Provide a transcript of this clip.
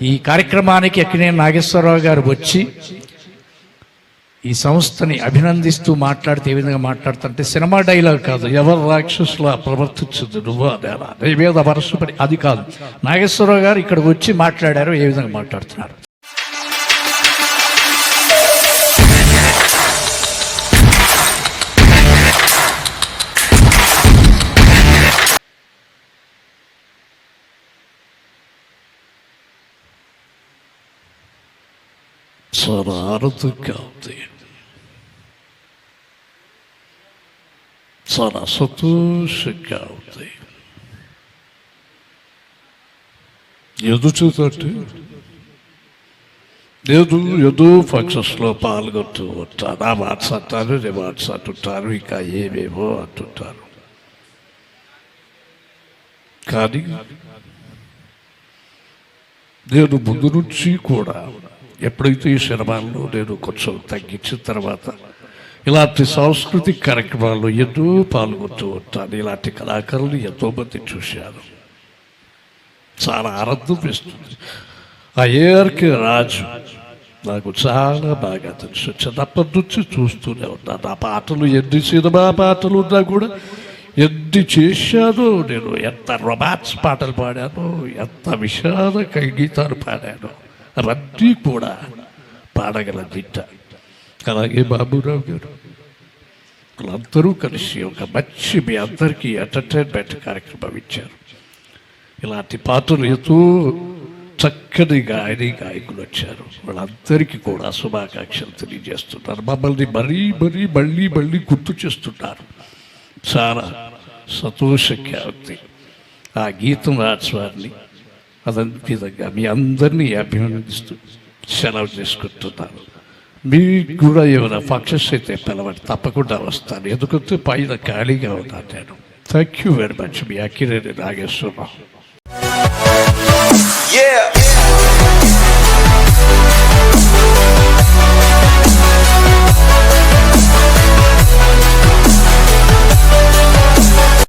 ఈ కార్యక్రమానికి అక్కినే నాగేశ్వరరావు గారు వచ్చి ఈ సంస్థని అభినందిస్తూ మాట్లాడితే ఏ విధంగా మాట్లాడుతుంటే సినిమా డైలాగ్ కాదు ఎవరు రాక్షసులా ప్రవర్తించదు నువ్వు అదేలా మీద అది కాదు. నాగేశ్వరరావు గారు ఇక్కడికి వచ్చి మాట్లాడారు ఏ విధంగా మాట్లాడుతున్నారు? చాలా ఆనందంగా ఉంది చాలా సంతోషంగా ఉంది ఎదుచుదంటే నేను ఏదో ఫంక్షన్స్లో పాల్గొంటూ ఉంటారు ఆ మాట్స్ అంటారు నేను అంటుంటారు ఇంకా ఏమేమో అంటుంటారు కానీ నేను ముందు నుంచి కూడా ఎప్పుడైతే ఈ సినిమాల్లో నేను కొంచెం తగ్గించిన తర్వాత ఇలాంటి సాంస్కృతిక కార్యక్రమాల్లో ఎన్నో పాల్గొంటూ ఉంటాను. ఇలాంటి కళాకారులు ఎంతోమంది చూశాను చాలా ఆనందం వేస్తుంది. ఆ ఏఆర్కే రాజు నాకు చాలా బాగా తెలుసు. చిన్నప్పటి నుంచి చూస్తూనే ఉన్నాను. ఆ పాటలు ఎన్ని సినిమా పాటలు ఉన్నా కూడా ఎన్ని చేశానో నేను ఎంత రొమాన్స్ పాటలు పాడాను ఎంత విషాద గీతాలు పాడాను రద్దీ కూడా పాడగల దిట్ట అలాగే బాబురావు గారు. వాళ్ళందరూ కలిసి ఒక మంచి మీ అందరికీ ఎంటర్టైన్మెంట్ కార్యక్రమం ఇచ్చారు. ఇలాంటి పాటలు ఎంతో చక్కని గాయని గాయకులు వచ్చారు. వాళ్ళందరికీ కూడా శుభాకాంక్షలు తెలియజేస్తున్నారు. మమ్మల్ని మరీ మరీ మళ్ళీ మళ్ళీ గుర్తు చేస్తున్నారు. చాలా సంతోషంగా ఉంది ఆ గీతం రాజవారిని అదంత విధంగా మీ అందరినీ అభినందిస్తూ సెలవు చేసుకుంటున్నాను. మీకు కూడా ఏమైనా ఫంక్షన్స్ అయితే పిలవండి తప్పకుండా వస్తాను. ఎందుకంటే పైన ఖాళీగా ఉన్నాను నేను. థ్యాంక్ యూ వెరీ మచ్ మీ అక్కిరేని నాగేశ్వరరావు. Yeah.